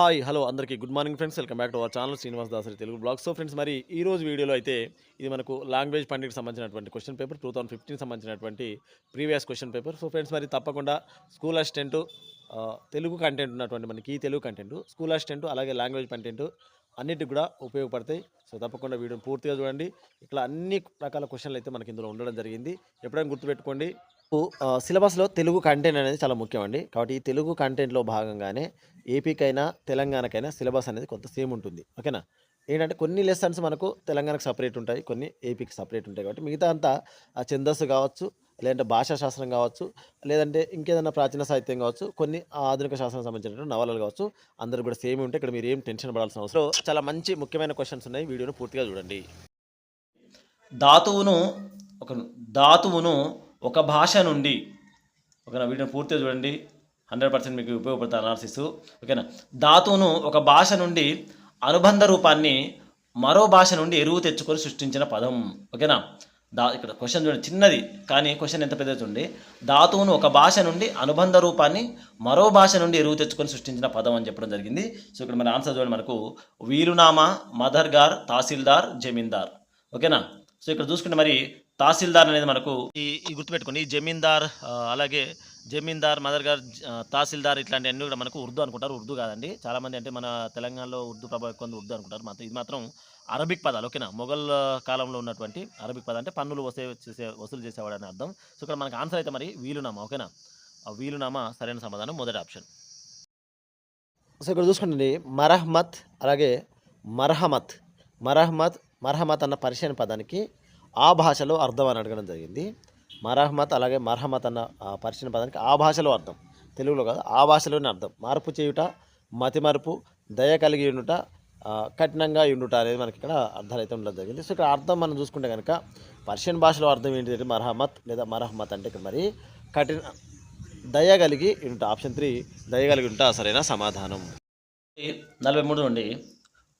Hi hello అందరికీ. Good morning friends. Welcome back to our channel Srinivas Dasari Telugu blog. So friends మరి ఈ రోజు వీడియోలో అయితే ఇది మనకు లాంగ్వేజ్ పండిట్కి సంబంధించినటువంటి question paper two thousand fifteen సంబంధించినటువంటి previous question paper. So friends మరి తప్పకుండా స్కూల్ అసిస్టెంట్ తెలుగు కంటెంట్ ఉన్నటువంటి మనకి ఈ తెలుగు కంటెంట్ స్కూల్ అసిస్టెంట్ అలాగే లాంగ్వేజ్ కంటెంట్ అన్నిటికి కూడా ఉపయోగపడతాయి. సో తప్పకుండా వీడియోని పూర్తిగా చూడండి. ఇట్లా అన్ని రకాల క్వశ్చన్లు అయితే మనకి ఇందులో ఉండడం జరిగింది. ఎప్పుడైనా గుర్తుపెట్టుకోండి. సిలబస్లో తెలుగు కంటెంట్ అనేది చాలా ముఖ్యం అండి కాబట్టి ఈ తెలుగు కంటెంట్లో భాగంగానే ఏపీకైనా తెలంగాణకైనా సిలబస్ అనేది కొంత సేమ్ ఉంటుంది. ఓకేనా? ఏంటంటే కొన్ని లెసన్స్ మనకు తెలంగాణకు సపరేట్ ఉంటాయి కొన్ని ఏపీకి సపరేట్ ఉంటాయి. కాబట్టి మిగతా అంతా ఆ ఛందస్సు కావచ్చు లేదంటే భాషా శాస్త్రం కావచ్చు లేదంటే ఇంకేదైనా ప్రాచీన సాహిత్యం కావచ్చు కొన్ని ఆధునిక శాస్త్రం సంబంధించినటువంటి నవలలు కావచ్చు అందరూ కూడా సేమ్ ఉంటాయి ఇక్కడ మీరు ఏం టెన్షన్ పడాల్సిన అవసరం చాలా మంచి ముఖ్యమైన క్వశ్చన్స్ ఉన్నాయి. వీడియోను పూర్తిగా చూడండి. ధాతువును ఒక ధాతువును ఒక భాష నుండి ఓకేనా వీటిని పూర్తిగా చూడండి. హండ్రెడ్ పర్సెంట్ మీకు ఉపయోగపడుతుంది అనాలసిస్ ఓకేనా ధాతువును ఒక భాష నుండి అనుబంధ రూపాన్ని మరో భాష నుండి ఎరువు తెచ్చుకొని సృష్టించిన పదం. ఓకేనా దా ఇక్కడ క్వశ్చన్ చూడండి చిన్నది కానీ క్వశ్చన్ ఎంత పెద్దది చూడండి. ధాతువును ఒక భాష నుండి అనుబంధ రూపాన్ని మరో భాష నుండి ఎరువు తెచ్చుకొని సృష్టించిన పదం అని చెప్పడం జరిగింది. సో ఇక్కడ మన ఆన్సర్ చూడండి మనకు వీలునామా మదర్గార్ తహసీల్దార్ జమీందార్. ఓకేనా సో ఇక్కడ చూసుకుంటే మరి తహసీల్దార్ అనేది మనకు ఈ ఈ జమీందార్ అలాగే జమీందార్ మదర్గార్ ఆ, తహసీల్దార్ ఇట్లాంటి అన్ని కూడా మనకు ఉర్దూ అనుకుంటారు. ఉర్దూ కాదండి. చాలామంది అంటే మన తెలంగాణలో ఉర్దూ ప్రభావం ఎక్కువ ఉర్దూ అనుకుంటారు. మాత్రం ఇది మాత్రం అరబిక్ పదాలు ఓకేనా? మొఘల్ కాలంలో ఉన్నటువంటి అరబిక్ పదాలు అంటే పన్నులు వసే చేసే వసూలు చేసేవాడు అని అర్థం. సో ఇక్కడ మనకు ఆన్సర్ అయితే మరి వీలునామా ఓకేనా? ఆ వీలునామా సరైన సమాధానం మొదటి ఆప్షన్. సో ఇక్కడ చూసుకోండి మరహమత్ అలాగే మర్హమత్ మరహమత్ మర్హమత్ అన్న పరిచయం పదానికి ఆ భాషలో అర్థం అని అడగడం జరిగింది. మరహమత్ అలాగే మరహమత్ అన్న ఆ పదానికి ఆ భాషలో అర్థం. తెలుగులో కాదు ఆ భాషలోనే అర్థం. మార్పు చేయుట మతి మార్పు దయ కలిగి ఉండుట కఠినంగా ఉండుట అనేది మనకి ఇక్కడ అర్థాలు అయితే ఉండడం జరిగింది. సో ఇక్కడ అర్థం మనం చూసుకుంటే కనుక పర్షియన్ భాషలో అర్థం ఏంటిదంటే మరహమత్ లేదా మరహమత్ అంటే ఇక్కడ మరి కఠిన దయ కలిగి ఉంట ఆప్షన్ త్రీ దయ కలిగి ఉంట సరైన సమాధానం. నలభై మూడు నుండి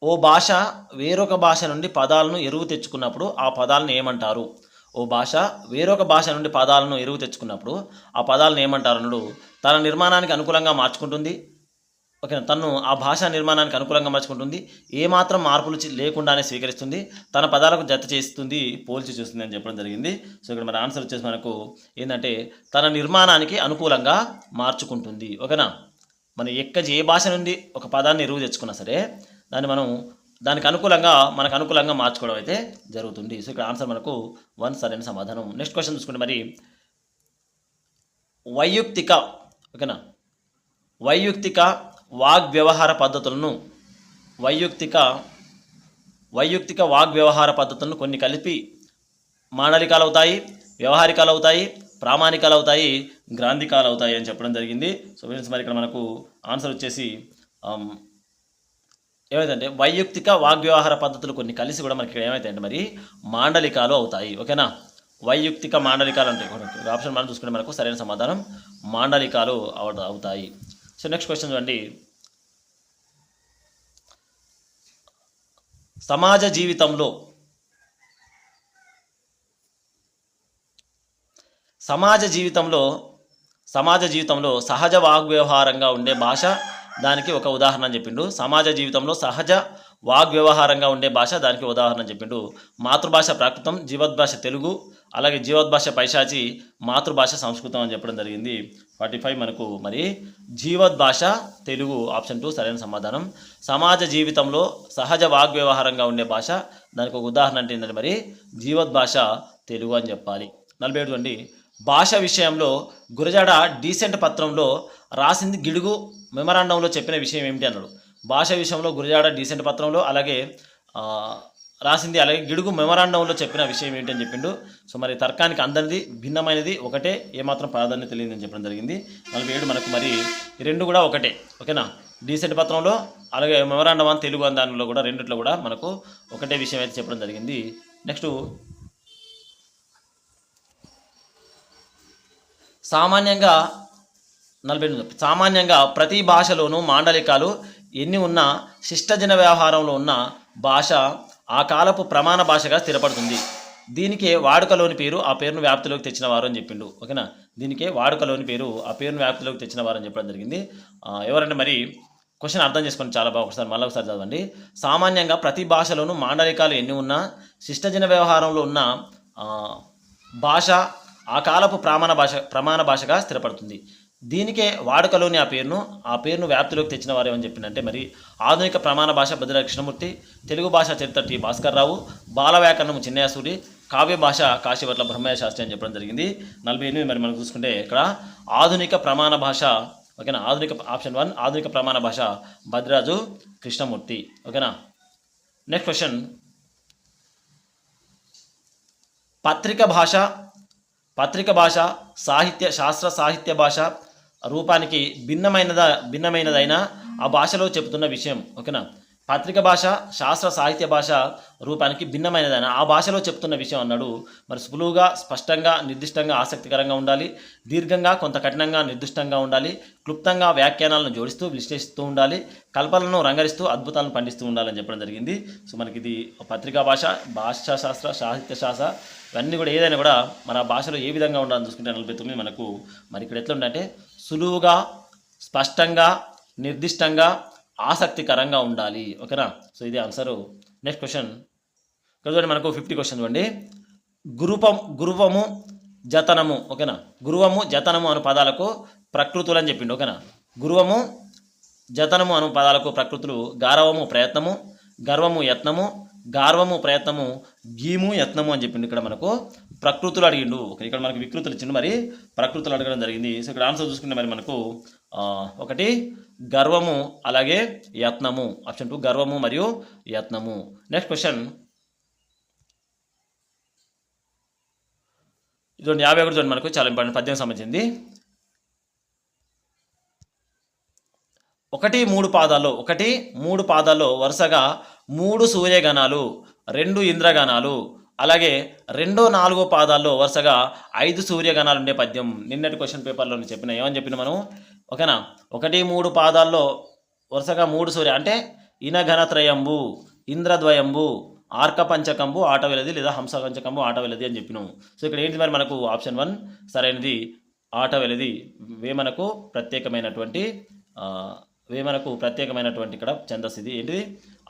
ఓ భాష వేరొక భాష నుండి పదాలను ఎరువు తెచ్చుకున్నప్పుడు ఆ పదాలను ఏమంటారు? ఓ భాష వేరొక భాష నుండి పదాలను ఎరువు తెచ్చుకున్నప్పుడు ఆ పదాలను ఏమంటారు అన్నాడు తన నిర్మాణానికి అనుకూలంగా మార్చుకుంటుంది? ఓకేనా? తను ఆ భాషా నిర్మాణానికి అనుకూలంగా మార్చుకుంటుంది. ఏమాత్రం మార్పులు లేకుండానే స్వీకరిస్తుంది. తన పదాలకు జత చేస్తుంది పోల్చి చూస్తుంది అని చెప్పడం జరిగింది. సో ఇక్కడ మన ఆన్సర్ వచ్చేసి మనకు ఏంటంటే తన నిర్మాణానికి అనుకూలంగా మార్చుకుంటుంది. ఓకేనా? మనం ఎక్క ఏ భాష నుండి ఒక పదాన్ని ఎరువు తెచ్చుకున్నా సరే దాన్ని మనం దానికి అనుకూలంగా మనకు అనుకూలంగా మార్చుకోవడం అయితే జరుగుతుంది. సో ఇక్కడ ఆన్సర్ మనకు వన్ సరైన సమాధానం. నెక్స్ట్ క్వశ్చన్ చూసుకుంటే మరి వైయుక్తిక ఓకేనా? వైయుక్తిక వాగ్వ్యవహార పద్ధతులను వైయుక్తిక వైయుక్తిక వాగ్వ్యవహార పద్ధతులను కొన్ని కలిపి మాండలికాలు అవుతాయి వ్యవహారికాలు అవుతాయి ప్రామాణికాలు అవుతాయి గ్రాంధికాలు అవుతాయి అని చెప్పడం జరిగింది. సో ఫ్రెండ్స్ మరి ఇక్కడ మనకు ఆన్సర్ వచ్చేసి um, ఏమైందంటే వైయక్తిక వాగ్వ్యవహార పద్ధతులు కొన్ని కలిసి కూడా మనకి ఇక్కడ ఏమైతాయంటే మరి మాండలికాలు అవుతాయి ఓకేనా? వైయక్తిక మాండలికాలు అంటే ఆప్షన్ మనం చూసుకుంటే మనకు సరైన సమాధానం మాండలికాలు అవ- అవుతాయి. సో నెక్స్ట్ క్వశ్చన్ చూడండి. సమాజ జీవితంలో సమాజ జీవితంలో సమాజ జీవితంలో సహజ వాగ్వ్యవహారంగా ఉండే భాష దానికి ఒక ఉదాహరణ అని చెప్పిండు. సమాజ జీవితంలో సహజ వాగ్వ్యవహారంగా ఉండే భాష దానికి ఉదాహరణ చెప్పిండు. మాతృభాష ప్రాకృతం జీవద్భాష తెలుగు అలాగే జీవద్భాష పైశాచి మాతృభాష సంస్కృతం అని చెప్పడం జరిగింది. ఫార్టీ ఫైవ్ మనకు మరి జీవద్భాష తెలుగు ఆప్షన్ టూ సరైన సమాధానం. సమాజ జీవితంలో సహజ వాగ్వ్యవహారంగా ఉండే భాష దానికి ఒక ఉదాహరణ అంటే ఏంటంటే మరి జీవద్భాష తెలుగు అని చెప్పాలి. నలభై ఏడు అండి భాష విషయంలో గురజాడ డీసెంట్ పత్రంలో రాసింది గిడుగు మెమరాండంలో చెప్పిన విషయం ఏమిటి అన్నాడు. భాష విషయంలో గురజాడ డీసెంట్ పత్రంలో అలాగే రాసింది అలాగే గిడుగు మెమరాండంలో చెప్పిన విషయం ఏంటి అని చెప్పిండు. సో మరి తర్కానికి అందరిది భిన్నమైనది ఒకటే ఏమాత్రం ప్రాధాన్యత తెలియదని చెప్పడం జరిగింది. నలభై ఏడు మనకు మరి రెండు కూడా ఒకటే ఓకేనా? డీసెంట్ పత్రంలో అలాగే మెమరాండం అని తెలుగు దానిలో కూడా రెండిట్లో కూడా మనకు ఒకటే విషయం అయితే చెప్పడం జరిగింది. నెక్స్ట్ సామాన్యంగా నలభై ఎనిమిది. సామాన్యంగా ప్రతి భాషలోనూ మాండలికాలు ఎన్ని ఉన్నా శిష్టజన వ్యవహారంలో ఉన్న భాష ఆ కాలపు ప్రమాణ భాషగా స్థిరపడుతుంది. దీనికే వాడుకలోని పేరు ఆ పేరును వ్యాప్తిలోకి తెచ్చిన వారు అని చెప్పిండు. ఓకేనా? దీనికే వాడుకలోని పేరు ఆ పేరును వ్యాప్తిలోకి తెచ్చిన వారు అని చెప్పడం జరిగింది. ఎవరంటే మరి క్వశ్చన్ అర్థం చేసుకోండి చాలా బాగా ఒకసారి మళ్ళీ ఒకసారి చదవండి. సామాన్యంగా ప్రతి భాషలోనూ మాండలికాలు ఎన్ని ఉన్నా శిష్టజన వ్యవహారంలో ఉన్న భాష ఆ కాలపు ప్రమాణ భాష ప్రమాణ భాషగా స్థిరపడుతుంది. దీనికే వాడుకలోని ఆ పేరును ఆ పేరును వ్యాప్తిలోకి తెచ్చిన వారు ఏమని చెప్పిందంటే మరి ఆధునిక ప్రమాణ భాష భద్ర కృష్ణమూర్తి తెలుగు భాష చరిత్ర టి భాస్కర్ రావు బాల వ్యాకరణం చిన్నయాసూరి కావ్య భాష కాశీపట్ల బ్రహ్మయ్య శాస్త్రి అని చెప్పడం జరిగింది. నలభై ఎనిమిది మరి మనం చూసుకుంటే ఇక్కడ ఆధునిక ప్రమాణ భాష ఓకేనా? ఆధునిక ఆప్షన్ వన్ ఆధునిక ప్రమాణ భాష భద్రాజు కృష్ణమూర్తి ఓకేనా? Next question. పత్రిక భాష పత్రిక భాష సాహిత్య శాస్త్ర సాహిత్య భాష రూపానికి భిన్నమైనదా భిన్నమైనదైన ఆ భాషలో చెబుతున్న విషయం ఓకేనా? పత్రిక భాష శాస్త్ర సాహిత్య భాష రూపానికి భిన్నమైనదైన ఆ భాషలో చెప్తున్న విషయం అన్నాడు. మరి సులువుగా స్పష్టంగా నిర్దిష్టంగా ఆసక్తికరంగా ఉండాలి. దీర్ఘంగా కొంత కఠినంగా నిర్దిష్టంగా ఉండాలి. క్లుప్తంగా వ్యాఖ్యానాలను జోడిస్తూ విశ్లేషిస్తూ ఉండాలి. కల్పనలను రంగరిస్తూ అద్భుతాలను పండిస్తూ ఉండాలని చెప్పడం జరిగింది. సో మనకి ఇది పత్రికా భాష భాషా శాస్త్ర సాహిత్య శాస్త్ర ఇవన్నీ కూడా ఏదైనా కూడా మన భాషలో ఏ విధంగా ఉండాలని చూసుకుంటే నలభై తొమ్మిది మనకు మరి ఇక్కడ ఎట్లా ఉందంటే సులువుగా స్పష్టంగా నిర్దిష్టంగా ఆసక్తికరంగా ఉండాలి. ఓకేనా? సో ఇది ఆన్సరు నెక్స్ట్ క్వశ్చన్ ఇక్కడ చూడండి మనకు ఫిఫ్టీ క్వశ్చన్ చూడండి గురుపం గురువము జతనము. ఓకేనా? గురువము జతనము అను పదాలకు ప్రకృతులు అని చెప్పిండు. ఓకేనా? గురువము జతనము అను పదాలకు ప్రకృతులు గారవము ప్రయత్నము. గర్వము యత్నము. గార్వము ప్రయత్నము. గీము యత్నము అని చెప్పిండు ఇక్కడ మనకు. ప్రకృతులు అడిగిండు. ఓకే ఇక్కడ మనకు వికృతులు ఇచ్చిండు. మరి ప్రకృతులు అడగడం జరిగింది. సో ఇక్కడ ఆన్సర్ చూసుకుంటే మరి మనకు ఒకటి గర్వము అలాగే యత్నము. ఆప్షన్ టూ గర్వము మరియు యత్నము. నెక్స్ట్ క్వశ్చన్ ఇదండి యాభై ఒకటి చూడండి మనకు చాలా ఇంపార్టెంట్ పద్యం సంబంధించింది. ఒకటి మూడు పాదాల్లో ఒకటి మూడు పాదాల్లో వరుసగా మూడు సూర్యగణాలు రెండు ఇంద్రగణాలు అలాగే రెండో నాలుగో పాదాల్లో వరుసగా ఐదు సూర్యగణాలు ఉండే పద్యం. నిన్నటి క్వశ్చన్ పేపర్లో చెప్పిన ఏమని చెప్పిన మనం? ఓకేనా? ఒకటి మూడు పాదాల్లో వరుసగా మూడు సూర్య అంటే ఇనఘనత్రయంబు ఇంద్రద్వయంబు ఆర్క పంచకంబు ఆట వెళ్ళది లేదా హంస పంచకంబు ఆట వెళ్ళది అని చెప్పినాము సో ఇక్కడ ఏంటి మరి మనకు ఆప్షన్ వన్ సరైనది ఆట వెలది వేమనకు ప్రత్యేకమైనటువంటి వేమనకు ప్రత్యేకమైనటువంటి ఇక్కడ ఛందస్సు ఇది. ఏంటిది?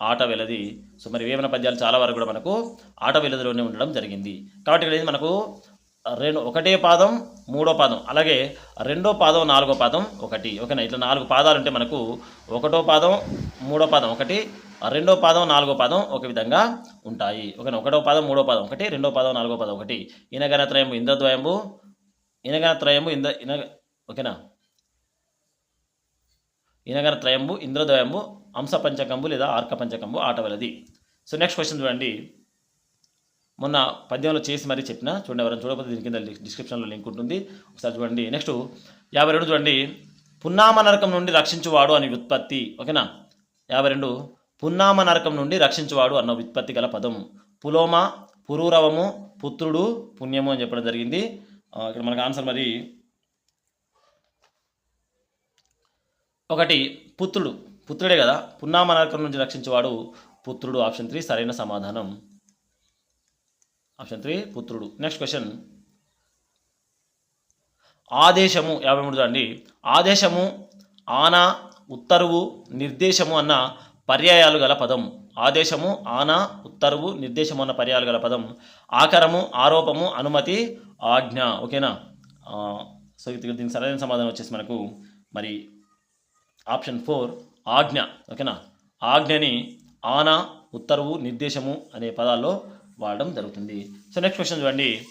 ఆట వెలది. సో మరి వేమన పద్యాలు చాలా వరకు కూడా మనకు ఆట వెలదిలోనే ఉండడం జరిగింది. కాబట్టి ఇక్కడ మనకు? రెండు ఒకటే పాదం మూడో పాదం. అలాగే రెండో పాదం నాలుగో పాదం ఒకటి. ఓకేనా? ఇట్లా నాలుగు పాదాలు అంటే మనకు ఒకటో పాదం మూడో పాదం ఒకటి రెండో పాదం నాలుగో పాదం ఒక విధంగా ఉంటాయి. ఓకేనా? ఒకటో పాదం మూడో పాదం ఒకటి రెండో పాదం నాలుగో పాదం ఒకటి. ఇనగనత్రయము ఇంద్రద్వయము ఇనగనత్రయము ఇంద్ర ఇన ఓకేనా? ఈనగర త్రయంబు ఇంద్రద్వయంబు అంశ పంచకంబు లేదా ఆర్క పంచకంబు ఆటవలది. సో నెక్స్ట్ క్వశ్చన్ చూడండి. మొన్న పద్యంలో చేసి మరీ చెప్పిన చూడండి ఎవరైనా చూడకపోతే దీని కింద డిస్క్రిప్షన్లో లింక్ ఉంటుంది. ఒకసారి చూడండి. నెక్స్ట్ యాభై రెండు చూడండి. పున్నామ నరకం నుండి రక్షించువాడు అని వ్యుత్పత్తి. ఓకేనా? యాభై రెండు. పున్నామ నరకం నుండి రక్షించువాడు అన్న వ్యుత్పత్తి గల పదం. పులోమ పురూరవము పుత్రుడు పుణ్యము అని చెప్పడం జరిగింది. ఇక్కడ మనకు ఆన్సర్ మరి ఒకటి పుత్రుడు. పుత్రుడే కదా. పున్నామనరకం నుంచి రక్షించేవాడు పుత్రుడు. ఆప్షన్ త్రీ సరైన సమాధానం. ఆప్షన్ త్రీ పుత్రుడు. Next question. ఆదేశము యాభై మూడు చూడండి. ఆదేశము ఆనా ఉత్తరువు నిర్దేశము అన్న పర్యాయాలు గల పదం. ఆదేశము ఆనా ఉత్తర్వు నిర్దేశము అన్న పర్యాయాలు గల పదం. ఆకరము ఆరోపము అనుమతి ఆజ్ఞ. ఓకేనా? సో దీనికి సరైన సమాధానం వచ్చేసి మనకు మరి ఆప్షన్ ఫోర్ ఆజ్ఞ. ఓకేనా? ఆజ్ఞని ఆనా ఉత్తర్వు నిర్దేశము అనే పదాల్లో వాడడం జరుగుతుంది. సో నెక్స్ట్ క్వశ్చన్ చూడండి.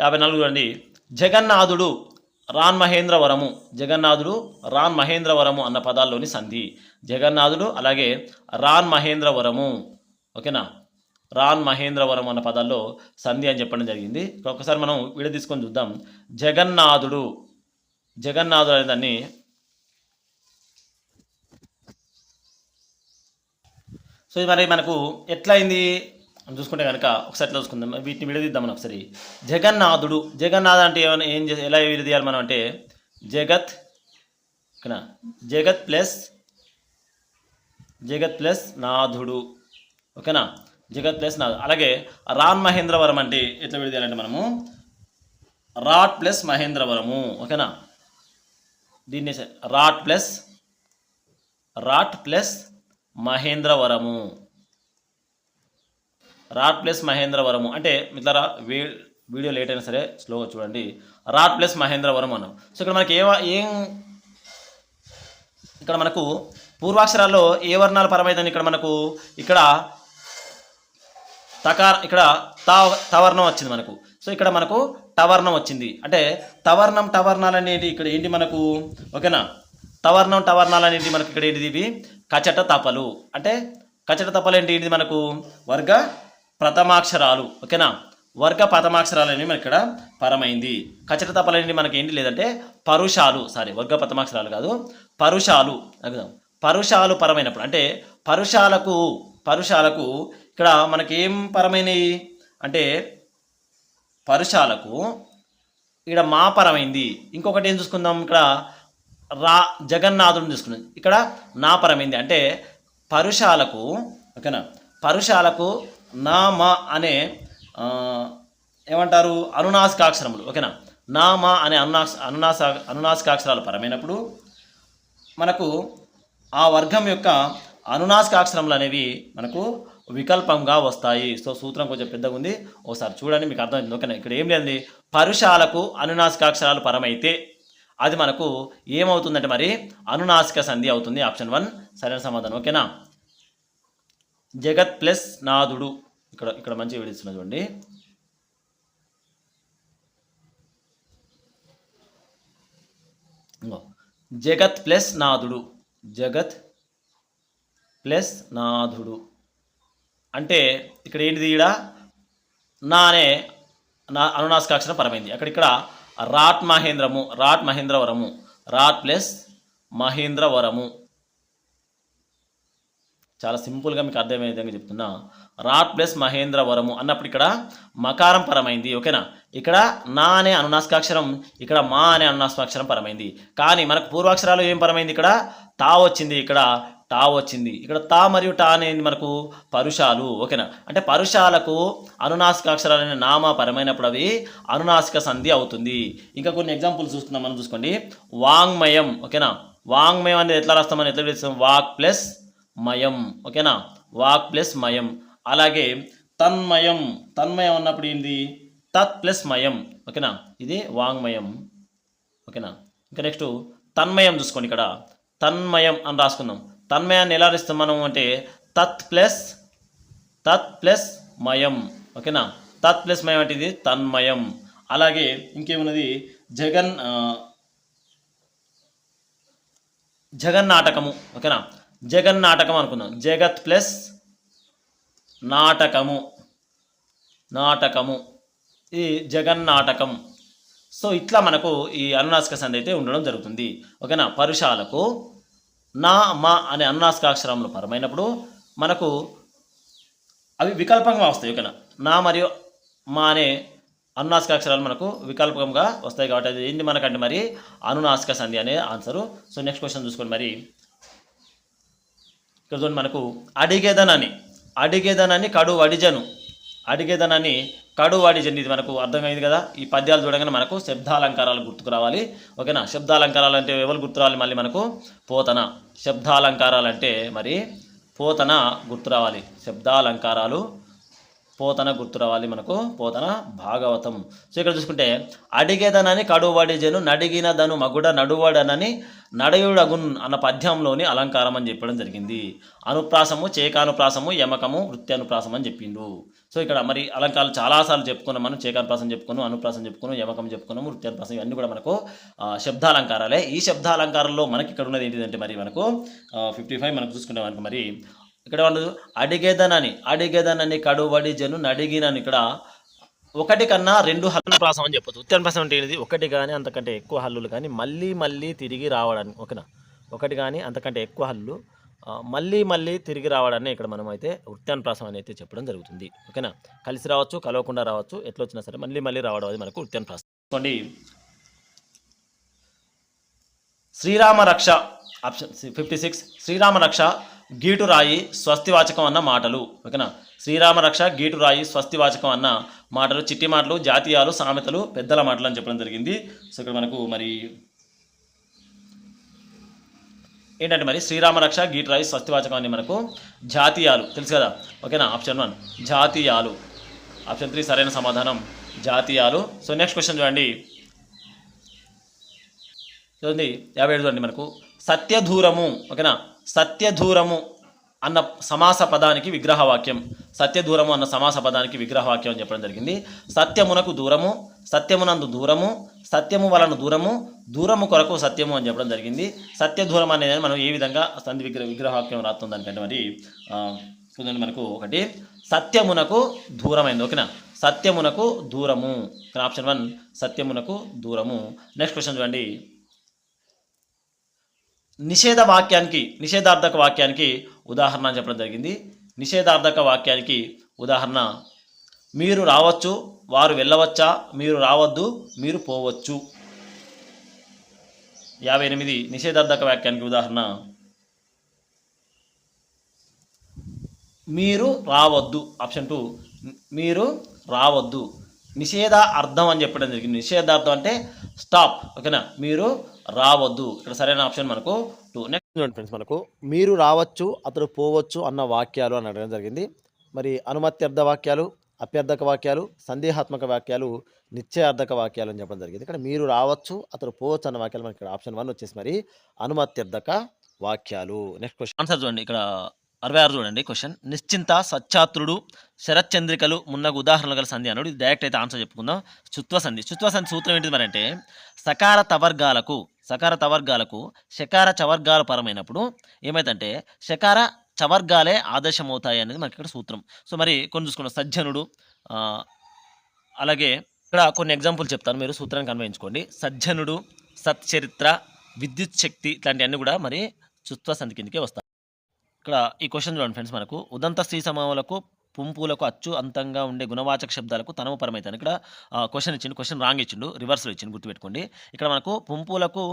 యాభై నాలుగు చూడండి. జగన్నాథుడు రాన్ మహేంద్రవరము. జగన్నాథుడు రాన్ మహేంద్రవరము అన్న పదాల్లోని సంధి. జగన్నాథుడు అలాగే రాన్ మహేంద్రవరము. ఓకేనా? రాన్ మహేంద్రవరం అన్న పదాల్లో సంధి అని చెప్పడం జరిగింది. ఒకసారి మనం విడదీసుకొని చూద్దాం. జగన్నాథుడు జగన్నాథుడు అనే దాన్ని సో ఇది మరి మనకు ఎట్లయింది? అని చూసుకుంటే కనుక ఒకసారి ఎట్లా చూసుకుందాం? వీటిని విడదీద్దాం మనం ఒకసారి. జగన్నాథుడు జగన్నాథ్ అంటే ఏమైనా ఏం చేసి ఎలా విడదీయాలి మనం అంటే జగత్ ఓకేనా? జగత్ ప్లస్ జగత్ ప్లస్ నాథుడు ఓకేనా? జగత్ ప్లస్ నాథ్ అలాగే రాన్ మహేంద్రవరం అంటే ఎట్లా విడదీయాలంటే మనము రాట్ ప్లస్ మహేంద్రవరము ఓకేనా? దీన్ని రాట్ ప్లస్ రాట్ ప్లస్ మహేంద్రవరము. రాట్ ప్లస్ మహేంద్రవరము. అంటే మిత్రరా వీ వీడియో లేట్ అయినా సరే స్లోగా చూడండి. రాట్ ప్లస్ మహేంద్రవరం అన్నాం. సో ఇక్కడ మనకి ఏ ఏం ఇక్కడ మనకు పూర్వాక్షరాల్లో ఏ వర్ణాల పరమైందని ఇక్కడ మనకు ఇక్కడ తకార ఇక్కడ తా తవర్ణం వచ్చింది మనకు. సో ఇక్కడ మనకు టవర్ణం వచ్చింది. అంటే తవర్ణం టవర్ణాలు అనేది ఇక్కడ ఏంటి మనకు? ఓకేనా? తవర్ణం టవర్ణాలు అనేది మనకు ఇక్కడ ఏంటిది ఇవి? కచట తపలు. అంటే కచట తపలు ఏంటి ఇది మనకు? వర్గ ప్రథమాక్షరాలు. ఓకేనా? వర్గ ప్రథమాక్షరాలు అనేవి మనకి ఇక్కడ పరమైంది. కచట తపలు అనేది మనకి ఏంటి లేదంటే పరుషాలు. సారీ వర్గ ప్రథమాక్షరాలు కాదు. పరుషాలు. పరుషాలు పరమైనప్పుడు. అంటే పరుషాలకు పరుషాలకు ఇక్కడ మనకి ఏం పరమైనవి అంటే పరుషాలకు ఇక్కడ మా పరమైంది. ఇంకొకటి ఏం చూసుకుందాం ఇక్కడ? రా జగన్నాథుడిని చూసుకున్నాం ఇక్కడ నా పరమైంది అంటే పరుషాలకు ఓకేనా? పరుషాలకు నా మా అనే ఏమంటారు? అనునాసికాక్షరములు ఓకేనా? నా మా అనే అనునాస్ అనునాస అనునాసికాక్షరాలు పరమైనప్పుడు మనకు ఆ వర్గం యొక్క అనునాసికాక్షరములు అనేవి మనకు వికల్పంగా వస్తాయి. సో సూత్రం కొంచెం పెద్దగా ఉంది ఒకసారి చూడండి మీకు అర్థమైంది. ఓకేనా? ఇక్కడ ఏం లేదండి. పరుషాలకు అనునాసికాక్షరాలు పరమైతే అది మనకు ఏమవుతుందంటే మరి అనునాసిక సంధి అవుతుంది. Option one. సరైన సమాధానం. ఓకేనా? జగత్ ప్లస్ నాదుడు. ఇక్కడ ఇక్కడ మంచి విడిస్తున్నా చూడండి. జగత్ ప్లస్ నాథుడు జగత్ ప్లస్ నాథుడు అంటే ఇక్కడ ఏంటిది ఈడ? నా అనే నా అనునాసికాక్షరం పరమైంది. అక్కడ ఇక్కడ రాట్ మహేంద్రము రాట్ మహేంద్రవరము రాట్ ప్లస్ మహేంద్రవరము. చాలా సింపుల్గా మీకు అర్థమయ్యే విధంగా చెప్తున్నా. రాట్ ప్లస్ మహేంద్రవరము అన్నప్పుడు ఇక్కడ మకారం పరమైంది ఓకేనా? ఇక్కడ నా అనే అనునాసికాక్షరం ఇక్కడ మా అనే అనునాసికాక్షరం పరమైంది. కానీ మనకు పూర్వాక్షరాలు ఏం పరమైంది ఇక్కడ? తా వచ్చింది ఇక్కడ. టా వచ్చింది. ఇక్కడ తా మరియు టా అనేది మనకు పరుషాలు ఓకేనా? అంటే పరుషాలకు అనునాసికాక్షరాలు అనే నామ పరమైనప్పుడు అవి అనునాసిక సంధి అవుతుంది. ఇంకా కొన్ని ఎగ్జాంపుల్స్ చూసుకుందాం మనం చూసుకోండి. వాంగ్మయం ఓకేనా? వాంగ్మయం అనేది ఎట్లా రాస్తాం మనం? ఎట్లా రాస్తాం వాక్ ప్లస్ మయం ఓకేనా? వాక్ ప్లస్ మయం. అలాగే తన్మయం తన్మయం అన్నప్పుడు ఏంది? తత్ ప్లస్ మయం ఓకేనా? ఇది వాంగ్మయం ఓకేనా? ఇంకా నెక్స్ట్ తన్మయం చూసుకోండి ఇక్కడ. తన్మయం అని రాసుకుందాం. తన్మయాన్ని ఎలా రాస్తాం మనం అంటే తత్ ప్లస్ తత్ ప్లస్ మయం. ఓకేనా? తత్ ప్లస్ మయం అంటే ఇది తన్మయం. అలాగే ఇంకేమున్నది? జగన్ జగన్ జగన్నాటకము ఓకేనా? జగన్నాటకం అనుకుందాం. జగత్ ప్లస్ నాటకము. నాటకము. ఈ జగన్నాటకం సో ఇట్లా మనకు ఈ అనునాసిక సంధి అయితే ఉండడం జరుగుతుంది. ఓకేనా? పరుషాలకు నా మా అనే అనునాసికాక్షరములు పరమైనప్పుడు మనకు అవి వికల్పంగా వస్తాయి ఓకేనా? నా మరియు మా అనే అనునాసికాక్షరాలు మనకు వికల్పంగా వస్తాయి కాబట్టి అది ఏంటి మనకంటే మరి అనునాసిక సంధి అనే ఆన్సరు సో నెక్స్ట్ క్వశ్చన్ చూసుకోండి మరి. ఇక్కడ మనకు అడిగేదనని అడిగేదనని కడు వడిజను అడిగేదనని కడు వడిజన్ ఇది మనకు అర్థమైంది కదా. ఈ పద్యాలు చూడగానే మనకు శబ్దాలంకారాలు గుర్తుకు రావాలి. ఓకేనా? శబ్దాలంకారాలు అంటే ఎవరు గుర్తు రావాలి మళ్ళీ మనకు? పోతన. శబ్దాలంకారాలు అంటే మరి పోతన గుర్తు రావాలి. శబ్దాలంకారాలు పోతన గుర్తు రావాలి మనకు. పోతన భాగవతం. సో ఇక్కడ చూసుకుంటే అడిగేదనని కడువడిజను నడిగినదను మగుడ నడువాడనని నడయుడగున్ అన్న పద్యంలోని అలంకారం అని చెప్పడం జరిగింది. అనుప్రాసము చేకానుప్రాసము యమకము వృత్యానుప్రాసం అని చెప్పిండు. సో ఇక్కడ మరి అలంకారాలు చాలాసార్లు చెప్పుకున్నాం మనం. చేకానుప్రాసం చెప్పుకున్నాం అనుప్రాసం చెప్పుకున్నాం యమకం చెప్పుకున్నాం వృత్యానుప్రాసం ఇవన్నీ కూడా మనకు శబ్దాలంకారాలే. ఈ శబ్దాలంకారంలో మనకి ఇక్కడ ఉన్నది ఏంటిదంటే మరి మనకు ఫిఫ్టీ ఫైవ్ మనకు చూసుకుంటాం మనకు మరి ఇక్కడ వాళ్ళు అడిగేదనని అడిగేదనని కడువడి జను నడిగినని ఇక్కడ ఒకటి కన్నా రెండు హల్లు ప్రాసం అని చెప్పొచ్చు. ఉత్తర ప్రాసం అంటే ఏంటిది? ఒకటి కానీ అంతకంటే ఎక్కువ హల్లులు కానీ మళ్ళీ మళ్ళీ తిరిగి రావడానికి ఓకేనా? ఒకటి కానీ అంతకంటే ఎక్కువ హల్లు మళ్ళీ మళ్ళీ తిరిగి రావడాన్ని ఇక్కడ మనం అయితే ఉత్తాన ప్రాసం అని అయితే చెప్పడం జరుగుతుంది. ఓకేనా? కలిసి రావచ్చు కలవకుండా రావచ్చు ఎట్లా వచ్చినా సరే మళ్ళీ మళ్ళీ రావడం అది మనకు ఉత్తాన ప్రాసం చూడండి. శ్రీరామ రక్ష ఆప్షన్ ఫిఫ్టీ సిక్స్. శ్రీరామ రక్ష గీటు రాయి స్వస్తివాచకం అన్న మాటలు ఓకేనా? శ్రీరామ రక్ష గీటు రాయి స్వస్తివాచకం అన్న మాటలు చిట్టి మాటలు జాతీయాలు సామెతలు పెద్దల మాటలు అని చెప్పడం జరిగింది. సో ఇక్కడ మనకు మరి ఏంటంటే మరి శ్రీరామ రక్ష గీట్ రైస్ స్వస్తివాచకం అని మనకు జాతీయాలు తెలుసు కదా? ఓకేనా? ఆప్షన్ వన్ జాతీయాలు. ఆప్షన్ త్రీ సరైన సమాధానం జాతీయాలు. సో నెక్స్ట్ క్వశ్చన్ చూడండి. చూడండి యాభై ఏడు చూడండి మనకు. సత్యధూరము ఓకేనా? సత్యధూరము అన్న సమాస పదానికి విగ్రహవాక్యం. సత్యదూరము అన్న సమాస పదానికి విగ్రహవాక్యం అని చెప్పడం జరిగింది. సత్యమునకు దూరము సత్యమునందు దూరము సత్యము వలన దూరము దూరము కొరకు సత్యము అని చెప్పడం జరిగింది. సత్యదూరం అనేది మనం ఏ విధంగా సంధి విగ్రహ విగ్రహవాక్యం రాస్తుంది దానికంటే మరి చూడండి మనకు ఒకటి. సత్యమునకు దూరమైంది ఓకేనా? సత్యమునకు దూరము. ఆప్షన్ వన్ సత్యమునకు దూరము. నెక్స్ట్ క్వశ్చన్ చూడండి. నిషేధ వాక్యానికి నిషేధార్థక వాక్యానికి ఉదాహరణ అని చెప్పడం జరిగింది. నిషేధార్థక వాక్యానికి ఉదాహరణ మీరు రావచ్చు వారు వెళ్ళవచ్చా మీరు రావద్దు మీరు పోవచ్చు. యాభై ఎనిమిది నిషేధార్థక వాక్యానికి ఉదాహరణ మీరు రావద్దు ఆప్షన్ టూ మీరు రావద్దు. నిషేధ అర్థం అని చెప్పడం జరిగింది. నిషేధార్థం అంటే స్టాప్ ఓకేనా? మీరు రావద్దు. ఇక్కడ సరైన ఆప్షన్ మనకు టూ నెక్స్ట్ చూడండి ఫ్రెండ్స్ మనకు మీరు రావచ్చు అతడు పోవచ్చు అన్న వాక్యాలు అని అడగడం జరిగింది. మరి అనుమత్యర్థ వాక్యాలు అభ్యర్థక వాక్యాలు సందేహాత్మక వాక్యాలు నిశ్చయార్థక వాక్యాలు అని చెప్పడం జరిగింది. ఇక్కడ మీరు రావచ్చు అతడు పోవచ్చు అన్న వాక్యాలు మనకి ఇక్కడ ఆప్షన్ వన్ వచ్చేసి మరి అనుమత్యర్థక వాక్యాలు. నెక్స్ట్ క్వశ్చన్ ఆన్సర్ చూడండి. ఇక్కడ అరవై ఆరు చూడండి. క్వశ్చన్ నిశ్చింత సచ్చాత్రుడు శరత్చంద్రికలు మున్నగు ఉదాహరణలు గల సంధి అన్నాడు. ఇది డైరెక్ట్ అయితే ఆన్సర్ చెప్పుకుందాం. చుత్వ సంధి చుత్వ సంధి సూత్రం ఏంటిది మరి అంటే సకార తవర్గాలకు సకార తవర్గాలకు శకార చవర్గాల పరమైనప్పుడు ఏమైందంటే శకార చవర్గాలే ఆదర్శమవుతాయి అనేది మనకి ఇక్కడ సూత్రం. సో మరి కొన్ని చూసుకున్నాం సజ్జనుడు అలాగే ఇక్కడ కొన్ని ఎగ్జాంపుల్ చెప్తాను. మీరు సూత్రాన్ని అన్వయించుకోండి సజ్జనుడు సచ్చరిత్ర విద్యుత్ శక్తి ఇట్లాంటివన్నీ కూడా మరి చుత్వ సంధి కిందకే వస్తాయి. ఇక్కడ ఈ క్వశ్చన్ చూడండి ఫ్రెండ్స్ మనకు. ఉదంత స్త్రీ సమావులకు పుంపులకు అచ్చు అంతంగా ఉండే గుణవాచక శబ్దాలకు తనము పరమైతాను. ఇక్కడ క్వశ్చన్ ఇచ్చిండు క్వశ్చన్ రాంగ్ ఇచ్చిండు రివర్స్లో ఇచ్చిండు గుర్తుపెట్టుకోండి. ఇక్కడ మనకు పుంపులకు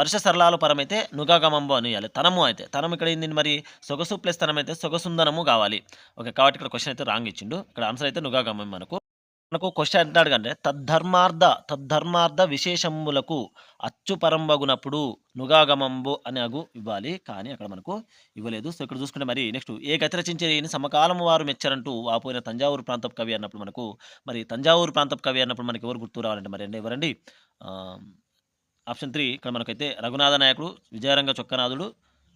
పరుష సరళాలు పరమైతే నుగాగమంబు అని తనము అయితే తనం ఇక్కడ ఏంది మరి? సొగసు ప్లస్ తనమైతే సొగసుందనము కావాలి. ఓకే కాబట్టి ఇక్కడ క్వశ్చన్ అయితే రాంగ్ ఇచ్చిండు. ఇక్కడ ఆన్సర్ అయితే నుగాగమం మనకు. మనకు క్వశ్చన్ అంటాడు కంటే తద్ధర్మార్థ తద్ధర్మార్థ విశేషములకు అచ్చు పరంబగునప్పుడు నుగాగమంబు అని అగు ఇవ్వాలి. కానీ అక్కడ మనకు ఇవ్వలేదు. సో ఇక్కడ చూసుకుంటే మరి నెక్స్ట్ ఏ గతి రచించేది సమకాలం వారు మెచ్చరంటూ వాపోయిన తంజావూరు ప్రాంతపు కవి అన్నప్పుడు మనకు మరి తంజావూరు ప్రాంతపు కవి అన్నప్పుడు మనకి ఎవరు గుర్తు రావాలంటే మరి అండి ఎవరండి? ఆప్షన్ త్రీ ఇక్కడ మనకైతే రఘునాథ నాయకుడు విజయరంగ చొక్కనాథుడు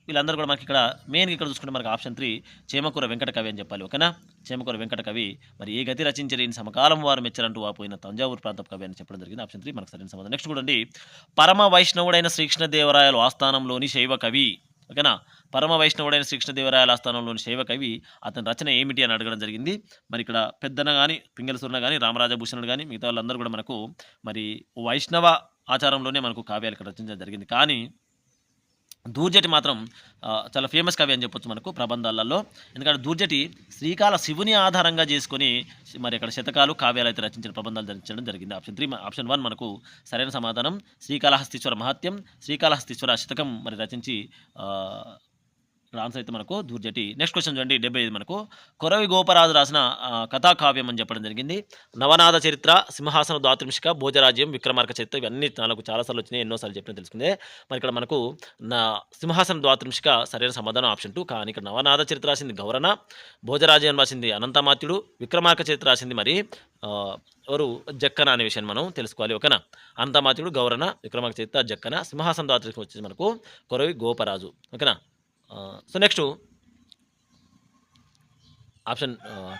వీళ్ళందరూ కూడా మనకి ఇక్కడ మెయిన్గా ఇక్కడ చూసుకుంటే మనకి ఆప్షన్ త్రీ చేమకూర వెంకట కవి అని చెప్పాలి ఓకేనా? చేమకూర వెంకట కవి. మరి ఏ గతి రచించలేని సమకాలం వారు మెచ్చరంటూ వాపోయిన తంజావూరు ప్రాంతపు కవి అని చెప్పడం జరిగింది. ఆప్షన్ త్రీ మనకు సరైన సమాధానం. నెక్స్ట్ చూడండి. పరమ వైష్ణవుడైన శ్రీకృష్ణదేవరాయలు ఆస్థానంలోని శైవ కవి ఓకేనా? పరమ వైష్ణవుడైన శ్రీకృష్ణదేవరాయల ఆస్థానంలోని శైవ కవి అతని రచన ఏమిటి అని అడగడం జరిగింది. మరి ఇక్కడ పెద్దన కానీ పింగలసూరణ కానీ రామరాజభూషణుడు కానీ మిగతా వాళ్ళందరూ కూడా మనకు మరి వైష్ణవ ఆచారంలోనే మనకు కావ్యాలు ఇక్కడ రచించడం జరిగింది. కానీ దూర్జటి మాత్రం చాలా ఫేమస్ కవి అని చెప్పొచ్చు మనకు ప్రబంధాలలో. ఎందుకంటే దూర్జటి శ్రీకాల శివుని ఆధారంగా చేసుకొని మరి అక్కడ శతకాలు కావ్యాలు అయితే రచించిన ప్రబంధాలు రచించడం జరిగింది. ఆప్షన్ త్రీ ఆప్షన్ వన్ మనకు సరైన సమాధానం. శ్రీకాళహస్తీశ్వర మహత్యం శ్రీకాళహస్తీశ్వర శతకం మరి రచించి ఇక్కడ ఆన్సర్ అయితే మనకు దూర్జటి. నెక్స్ట్ క్వశ్చన్ చూడండి డెబ్బై ఐదు మనకు. కొరవి గోపరాజు రాసిన కథాకావ్యం అని చెప్పడం జరిగింది. నవనాథ చరిత్ర సింహాసన ద్వాత్రింశిక భోజరాజ్యం విక్రమార్క చరిత్ర ఇవన్నీ నాకు చాలాసార్లు వచ్చినాయి ఎన్నోసార్లు చెప్పిన తెలుసుకుందే. మరి ఇక్కడ మనకు నా సింహాసన ద్వాత్రింశిక సరైన సమాధానం ఆప్షన్ టూ కానీ ఇక్కడ నవనాథ చరిత్ర రాసింది గౌరణ భోజరాజ్యం రాసింది అనంతమాత్యుడు విక్రమార్క చరిత్ర రాసింది మరి ఎవరు? జక్కన అనే విషయాన్ని మనం తెలుసుకోవాలి ఓకేనా? అనంతమాత్యుడు గౌరణ విక్రమార్క చరిత్ర జక్కన సింహాసన ద్వాత్రింశిక వచ్చేసి మనకు కొరవి గోపరాజు ఓకేనా? సో నెక్స్ట్ ఆప్షన్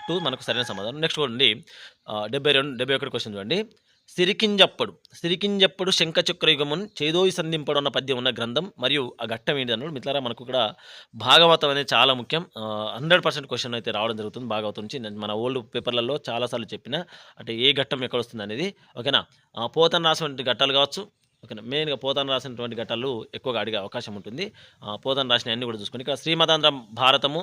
టూ మనకు సరైన సమాధానం. నెక్స్ట్ చూడండి డెబ్బై రెండు డెబ్బై ఒకటి క్వశ్చన్ చూడండి. సిరికింజప్పుడు సిరికింజప్పుడు శంఖచక్ర యుగమున్ చేదోయి సంధింపడు అన్న పద్యం ఉన్న గ్రంథం మరియు ఆ ఘట్టం ఏంటి అన్నాడు. మిత్రులారా మనకు ఇక్కడ భాగవతం అనేది చాలా ముఖ్యం. హండ్రెడ్ పర్సెంట్ క్వశ్చన్ అయితే రావడం జరుగుతుంది భాగవతం నుంచి. నేను మన ఓల్డ్ పేపర్లలో చాలాసార్లు చెప్పిన అంటే ఏ ఘట్టం ఎక్కడ వస్తుంది అనేది. ఓకేనా? పోతన్న పోతన రాసినటువంటి ఘట్టాలు కావచ్చు ఓకేనా? మెయిన్గా పోతాను రాసినటువంటి ఘట్టాలు ఎక్కువగా అడిగే అవకాశం ఉంటుంది. పోతాను రాసిన అన్ని కూడా చూసుకొని. ఇక్కడ శ్రీమదాంధ్ర భారతము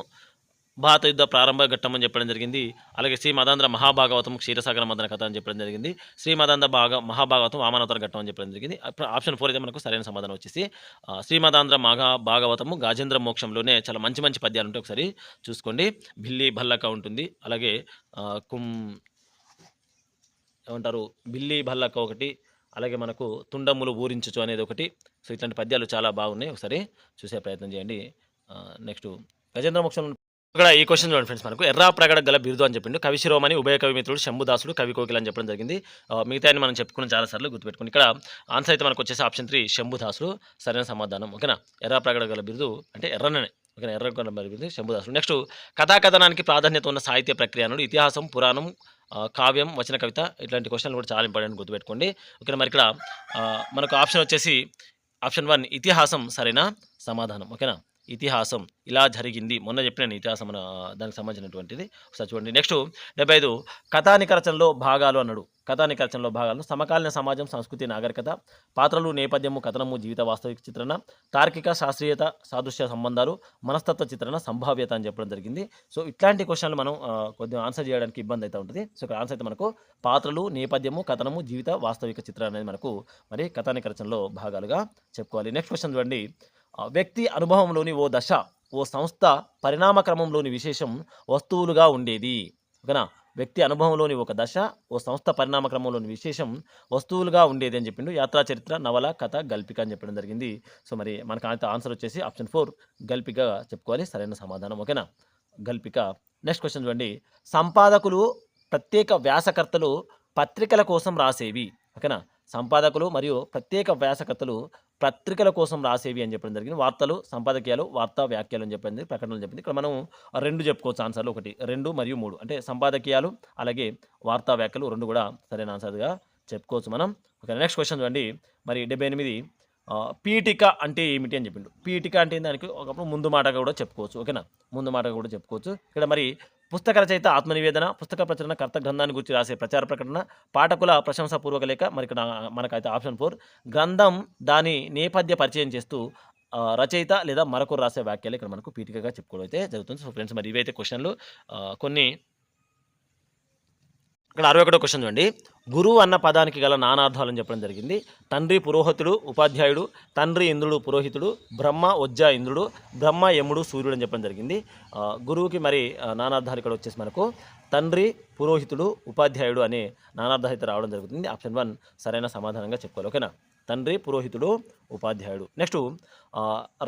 భారత యుద్ధ ప్రారంభ ఘట్టం అని చెప్పడం జరిగింది. అలాగే శ్రీ మదాంధ్ర మహాభాగవతం క్షీరసాగర మదన కథ అని చెప్పడం జరిగింది. శ్రీ మదాంధ్ర భాగ మహాభాగవతం వామనవతర ఘట్టం అని చెప్పడం జరిగింది. అప్పుడు ఆప్షన్ ఫోర్ అయితే మనకు సరైన సమాధానం వచ్చేసి ఆ, శ్రీ మదాంధ్ర గాజేంద్ర మోక్షంలోనే చాలా మంచి మంచి పద్యాలు ఉంటాయి ఒకసారి చూసుకోండి. బిల్లి భల్లక ఉంటుంది. అలాగే కుం ఏమంటారు? బిల్లి భల్లక ఒకటి అలాగే మనకు తుండములు ఊరించుచు అనేది ఒకటి. సో ఇట్లాంటి పద్యాలు చాలా బాగున్నాయి. ఒకసారి చూసే ప్రయత్నం చేయండి. నెక్స్ట్ గజేంద్ర మోక్షం ఇక్కడ ఈ క్వశ్చన్ చూడండి ఫ్రెండ్స్ మనకు. ఎర్రా ప్రగడ గల బిరుదు అని చెప్పిండు. కవి శిరోమణి ఉభయ కవి మిత్రుడు శంభుదాసుడు కవి కోకిల అని చెప్పడం జరిగింది. మిగతా మనం చెప్పుకున్న చాలా సార్లు గుర్తుపెట్టుకుని ఇక్కడ ఆన్సర్ అయితే మనకు వచ్చేసి ఆప్షన్ త్రీ శంభుదాసుడు సరైన సమాధానం. ఓకేనా? ఎర్రా ప్రగడ గల బిరుదు అంటే ఎర్రననే. ఓకేనా? ఎర్ర గల బిరుదు శంభుదాసుడు నెక్స్ట్ కథాకథనానికి ప్రాధాన్యత ఉన్న సాహిత్య ప్రక్రియ అనుడు ఇతిహాసం పురాణం కావ్యం వచన కవిత ఇట్లాంటి క్వశ్చన్లు కూడా చాలా ఇంపార్టెంట్ గుర్తుపెట్టుకోండి. ఓకేనా? మరి ఇక్కడ మనకు ఆప్షన్ వచ్చేసి ఆప్షన్ వన్ ఇతిహాసం సరైన సమాధానం. ఓకేనా? ఇతిహాసం ఇలా జరిగింది. మొన్న చెప్పిన ఇతిహాసం మన దానికి సంబంధించినటువంటిది. ఒకసారి చూడండి. నెక్స్ట్ డెబ్బై ఐదు కథానిక రచనలో భాగాలు అన్నాడు. కథానిక రచనలో భాగాలు సమకాలీన సమాజం సంస్కృతి నాగరికత పాత్రలు నేపథ్యము కథనము జీవిత వాస్తవిక చిత్రణ తార్కిక శాస్త్రీయత సాదృశ్య సంబంధాలు మనస్తత్వ చిత్రణ సంభావ్యత అని చెప్పడం జరిగింది. సో ఇట్లాంటి క్వశ్చన్లు మనం కొద్దిగా ఆన్సర్ చేయడానికి ఇబ్బంది అయితే ఉంటుంది. సో ఇక్కడ ఆన్సర్ అయితే మనకు పాత్రలు నేపథ్యము కథనము జీవిత వాస్తవిక చిత్రణ అనేది మనకు మరి కథానిక రచనలో భాగాలుగా చెప్పుకోవాలి. నెక్స్ట్ క్వశ్చన్ చూడండి. వ్యక్తి అనుభవంలోని ఓ దశ ఓ సంస్థ పరిణామ క్రమంలోని విశేషం వస్తువులుగా ఉండేది. ఓకేనా? వ్యక్తి అనుభవంలోని ఒక దశ ఓ సంస్థ పరిణామ క్రమంలోని విశేషం వస్తువులుగా ఉండేది అని చెప్పిండు. యాత్రా చరిత్ర నవల కథ గల్పిక అని చెప్పడం జరిగింది. సో మరి మనకు అయితే ఆన్సర్ వచ్చేసి ఆప్షన్ ఫోర్ గల్పిక చెప్పుకోవాలి. సరైన సమాధానం. ఓకేనా? గల్పిక. నెక్స్ట్ క్వశ్చన్ చూడండి. సంపాదకులు ప్రత్యేక వ్యాసకర్తలు పత్రికల కోసం రాసేవి. ఓకేనా? సంపాదకులు మరియు ప్రత్యేక వ్యాసకర్తలు పత్రికల కోసం రాసేవి అని చెప్పడం జరిగింది. వార్తలు సంపాదకీయాలు వార్తా వ్యాఖ్యలు అని చెప్పింది ప్రకటనలు చెప్పింది. ఇక్కడ మనం రెండు చెప్పుకోవచ్చు ఆన్సర్లు. ఒకటి రెండు మరియు మూడు. అంటే సంపాదకీయాలు అలాగే వార్తా వ్యాఖ్యలు రెండు కూడా సరైన ఆన్సర్గా చెప్పుకోవచ్చు మనం. ఓకే నెక్స్ట్ క్వశ్చన్ చూడండి. మరి డెబ్బై ఎనిమిది పీఠిక అంటే ఏమిటి అని చెప్పిండు. పీఠిక అంటే దానికి ఒకప్పుడు ముందు మాటగా కూడా చెప్పుకోవచ్చు. ఓకేనా? ముందు మాటగా కూడా చెప్పుకోవచ్చు. ఇక్కడ మరి పుస్తక రచయిత ఆత్మనివేదన పుస్తక ప్రచురణ కర్త గ్రంథాన్ని గురించి రాసే ప్రచార ప్రకటన పాఠకుల ప్రశంసాపూర్వక లేఖ మరి మనకైతే ఆప్షన్ ఫోర్. గ్రంథం దాని నేపథ్య పరిచయం చేస్తూ రచయిత లేదా మరొకరు రాసే వాక్యాలు ఇక్కడ మనకు పీఠికగా చెప్పుకోవడం అయితే జరుగుతుంది. సో ఫ్రెండ్స్ మరి ఇవైతే క్వశ్చన్లు. కొన్ని ఇక్కడ అరవై ఒకటో క్వశ్చన్ చూడండి. గురువు అన్న పదానికి గల నానార్థాలని చెప్పడం జరిగింది. తండ్రి పురోహితుడు ఉపాధ్యాయుడు తండ్రి ఇంద్రుడు పురోహితుడు బ్రహ్మ వజ్జ ఇంద్రుడు బ్రహ్మ యముడు సూర్యుడు అని చెప్పడం జరిగింది. గురువుకి మరి నానార్థాలు ఇక్కడ వచ్చేసి మనకు తండ్రి పురోహితుడు ఉపాధ్యాయుడు అనే నానార్థాలు అయితే రావడం జరుగుతుంది. ఆప్షన్ వన్ సరైన సమాధానంగా చెప్పుకోవాలి. ఓకేనా? తండ్రి పురోహితుడు ఉపాధ్యాయుడు. నెక్స్ట్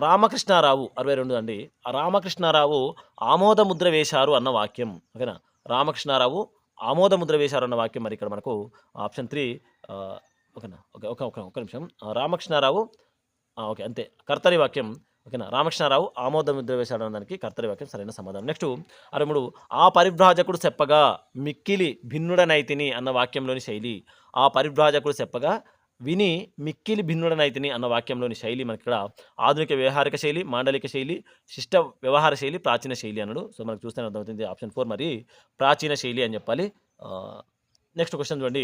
రామకృష్ణారావు అరవై రెండు అండి. రామకృష్ణారావు ఆమోద ముద్ర వేశారు అన్న వాక్యం. ఓకేనా? రామకృష్ణారావు ఆమోద ముద్ర వాక్యం మరి ఇక్కడ మనకు ఆప్షన్ త్రీ ఓకేనా? ఓకే ఒక ఒక ఒక నిమిషం. రామకృష్ణారావు ఓకే అంతే. కర్తరి వాక్యం ఓకేనా? రామకృష్ణారావు ఆమోద ముద్ర వేశాడు అన్నదానికి కర్తరి వాక్యం సరైన సమాధానం. నెక్స్ట్ అరవై మూడు ఆ పరిభ్రాజకుడు చెప్పగా మిక్కిలి భిన్నుడనైతిని అన్న వాక్యంలోని శైలి ఆ పరిభ్రాజకుడు చెప్పగా విని మిక్కిలి భిన్నుడనైతిని అన్న వాక్యంలోని శైలి మనకి ఇక్కడ ఆధునిక వ్యవహారిక శైలి మాండలిక శైలి శిష్ట వ్యవహార శైలి ప్రాచీన శైలి అన్నాడు. సో మనకు చూస్తే అర్థమవుతుంది ఆప్షన్ ఫోర్ మరి ప్రాచీన శైలి అని చెప్పాలి. నెక్స్ట్ క్వశ్చన్ చూడండి.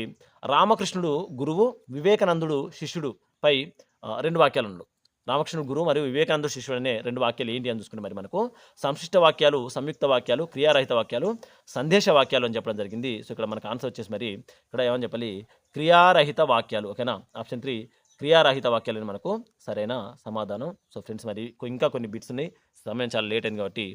రామకృష్ణుడు గురువు వివేకానందుడు శిష్యుడు పై రెండు వాక్యాలు ఉన్నాడు రామకృష్ణుడు గురువు మరియు వివేకానంద శిష్యుడు అనే రెండు వాక్యాలు ఏంటి అని చూసుకుంటే మరి మనకు సంశిష్ట వాక్యాలు సంయుక్త వాక్యాలు క్రియారహిత వాక్యాలు సందేశ వాక్యాలు అని చెప్పడం జరిగింది. సో ఇక్కడ మనకు ఆన్సర్ వచ్చేసి మరి ఇక్కడ ఏమని చెప్పాలి? క్రియారహిత వాక్యాలు ఓకేనా? ఆప్షన్ త్రీ క్రియారహిత వాక్యాలు మనకు సరైన సమాధానం. సో ఫ్రెండ్స్ మరి ఇంకా కొన్ని బిట్స్ ఉన్నాయి. సమయం చాలా లేట్ అయింది కాబట్టి